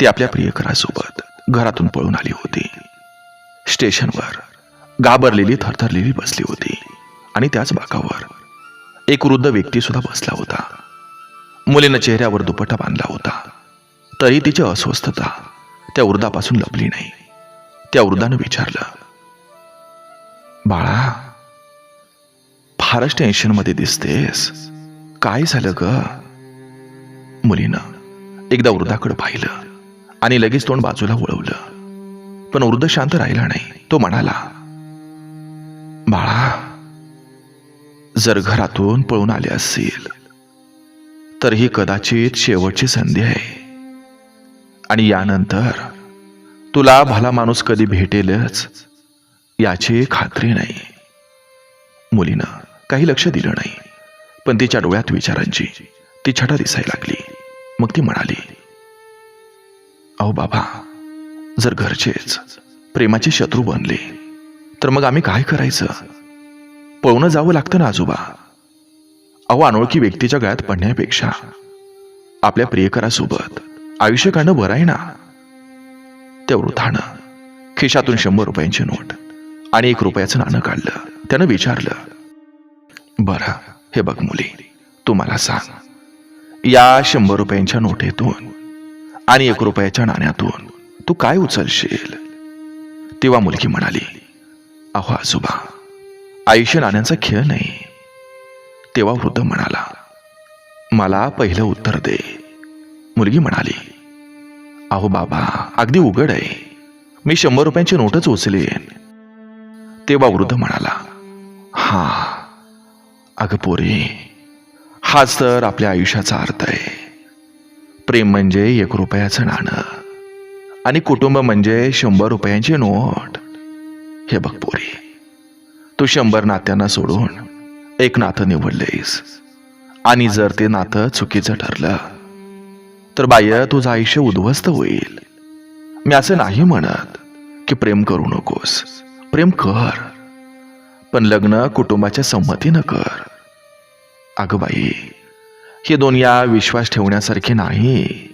ती आपल्या प्रियकरासोबत घरातून पळून आली होती. स्टेशनवर घाबरलेली थरथरलेली बसली होती आणि त्याच बाकावर एक वृद्ध व्यक्ती सुद्धा बसला होता. मुलीनं चेहऱ्यावर दुपटा बांधला होता. तरी तिची अस्वस्थता त्या वृद्धापासून लपली नाही. त्या वृद्धानं विचारलं बाळा फारच टेन्शनमध्ये दिसतेस. काय झालं ग? मुलीनं एकदा वृद्धाकडे पाहिलं. आणि लगेच तोंड बाजूला वळवलं. पण वृद्ध शांत राहिला नाही. तो म्हणाला बाळा जर घरातून पळून आले असेल तर ही कदाचित शेवटची संधी आहे. आणि यानंतर तुला भला माणूस कधी भेटेलच याची खात्री नाही. मुलीनं काही लक्ष दिलं नाही पण तिच्या डोळ्यात विचारांची ती छटा दिसायला लागली. मग ती म्हणाली अहो बाबा जर घरचेच प्रेमाचे शत्रू बनले तर मग आम्ही काय करायचं? पळून जावं लागतं ना आजोबा. अहो अनोळखी व्यक्तीच्या गळ्यात पडण्यापेक्षा आपल्या प्रियकरासोबत आयुष्य काढणं बरं आहे ना? त्या वृद्धानं खिशातून शंभर रुपयांची नोट आणि एक रुपयाचं नाणं काढलं. त्यानं विचारलं बरं हे बघ मुली तू मला सांग. या शंभर रुपयांच्या नोटेतून आणि एक रुपयाच्या नाण्यातून तू काय उचलशील? तेव्हा मुलगी म्हणाली अहो आजोबा आयुष्य नाण्यांचा खेळ नाही. तेव्हा वृद्ध म्हणाला मला पहिलं उत्तर दे. मुलगी म्हणाली अहो बाबा अगदी उघड आहे. मी शंभर रुपयांची नोटच उचलेन. तेव्हा वृद्ध म्हणाला हा अगं पोरे हाच तर आपल्या आयुष्याचा अर्थ आहे. प्रेम म्हणजे एक रुपयाचं नाणं. आणि कुटुंब म्हणजे शंभर रुपयांची नोट. हे बघ पोरी तू शंभर नात्यांना सोडून एक नातं निवडलेस आणि जर ते नातं चुकीचं ठरलं तर बाय तुझं आयुष्य उद्ध्वस्त होईल. मी असं नाही म्हणत की प्रेम करू नकोस. प्रेम कर पण लग्न कुटुंबाच्या संमतीनं कर. अगं बाई हे दोन या विश्वास ठेवण्यासारखे नाही.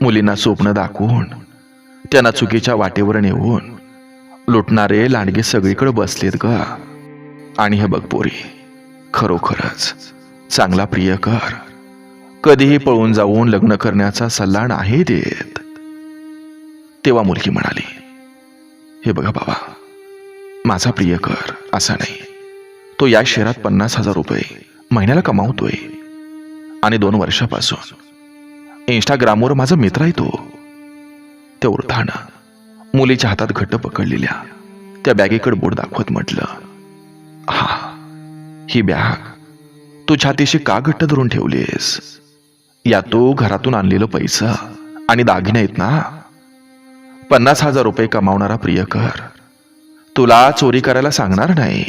मुलींना स्वप्न दाखवून त्यांना चुकीच्या वाटेवर नेऊन लुटणारे लांडगे सगळीकडे बसलेत ग आणि हे बघ पोरी खरोखरच चांगला प्रिय कर. कधीही पळून जाऊन लग्न करण्याचा सल्ला नाही देत. तेव्हा मुलगी म्हणाली हे बघा बाबा माझा प्रिय कर असा नाही. तो या शहरात पन्नास हजार रुपये महिन्याला कमावतोय. आणि दोन वर्षापासून. इंस्टाग्रामवर माझा मित्र आहे तो. त्या वृद्धानं मुलीच्या हातात घट्ट पकडलेल्या त्या बॅगेकडे बोट दाखवत म्हटलं हा ही बॅग तू छातीशी का घट्ट धरून ठेवलीस? या तो घरातून आणलेलं पैसा आणि दागिने आहेत ना? पन्नास हजार रुपये कमावणारा प्रियकर तुला चोरी करायला सांगणार नाही.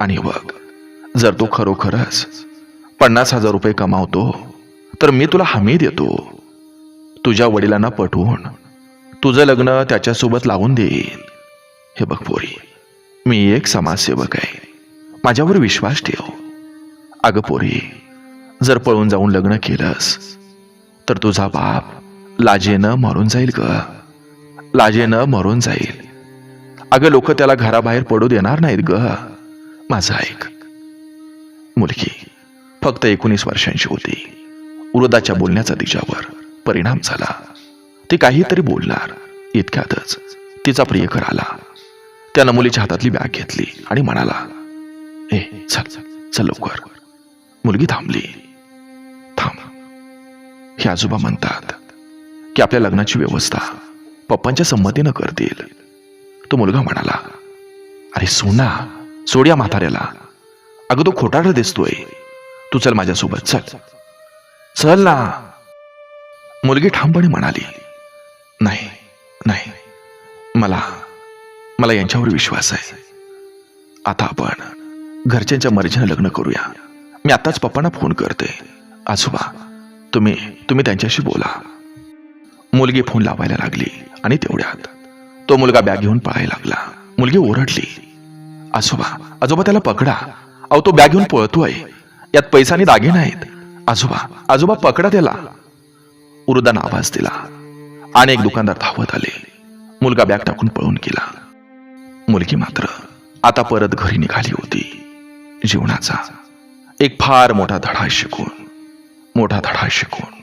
आणि बघ जर तू खरोखरच पन्नास हजार रुपये कमावतो तर मी तुला हमी देतो. तुझ्या वडिलांना पटवून तुझं लग्न त्याच्यासोबत लावून देईन हे बघ पोरी मी एक समाजसेवक आहे. माझ्यावर विश्वास ठेव. अगं पोरी जर पळून जाऊन लग्न केलंस तर तुझा बाप लाजेनं मरून जाईल ग. लाजेनं मरून जाईल. अगं लोक त्याला घराबाहेर पडू देणार नाहीत ग. माझं ऐक. मुलगी फक्त एकोणीस वर्षांची होती. वृद्धाच्या बोलण्याचा तिच्यावर परिणाम झाला. ती काहीतरी बोलणार इतक्यातच तिचा प्रियकर आला. त्यानं मुलीच्या हातातली बॅग घेतली आणि म्हणाला ए चल चल लवकर. मुलगी थांबली. थांब. हे आजोबा म्हणतात की आपल्या लग्नाची व्यवस्था पप्पांच्या संमतीनं करतील. तो मुलगा म्हणाला अरे सोना सोड्या म्हाताऱ्याला. अगं तो खोटारडा दिसतोय. तू चल माझ्यासोबत चल. चल ना. मुलगी ठामपणे म्हणाली नाही नाही. मला मला यांच्यावर विश्वास आहे. आता आपण घरच्यांच्या मर्जीनं लग्न करूया. मी आताच पप्पांना फोन करते. आजोबा तुम्ही तुम्ही त्यांच्याशी बोला. मुलगी फोन लावायला लागली आणि तेवढ्यात तो मुलगा बॅग घेऊन पळायला लागला. मुलगी ओरडली आजोबा आजोबा त्याला पकडा. अहो तो बॅग घेऊन पळतोय. यात पैसा आणि दागिने आहेत. आजोबा आजोबा पकडा त्याला. उर्दान आवाज दिला. अनेक दुकानदार धावत आले. मुलगा बॅग टाकून पळून गेला. मुलगी मात्र आता परत घरी निघाली होती. जीवनाचा एक फार मोठा धडा शिकून मोठा धडा शिकून.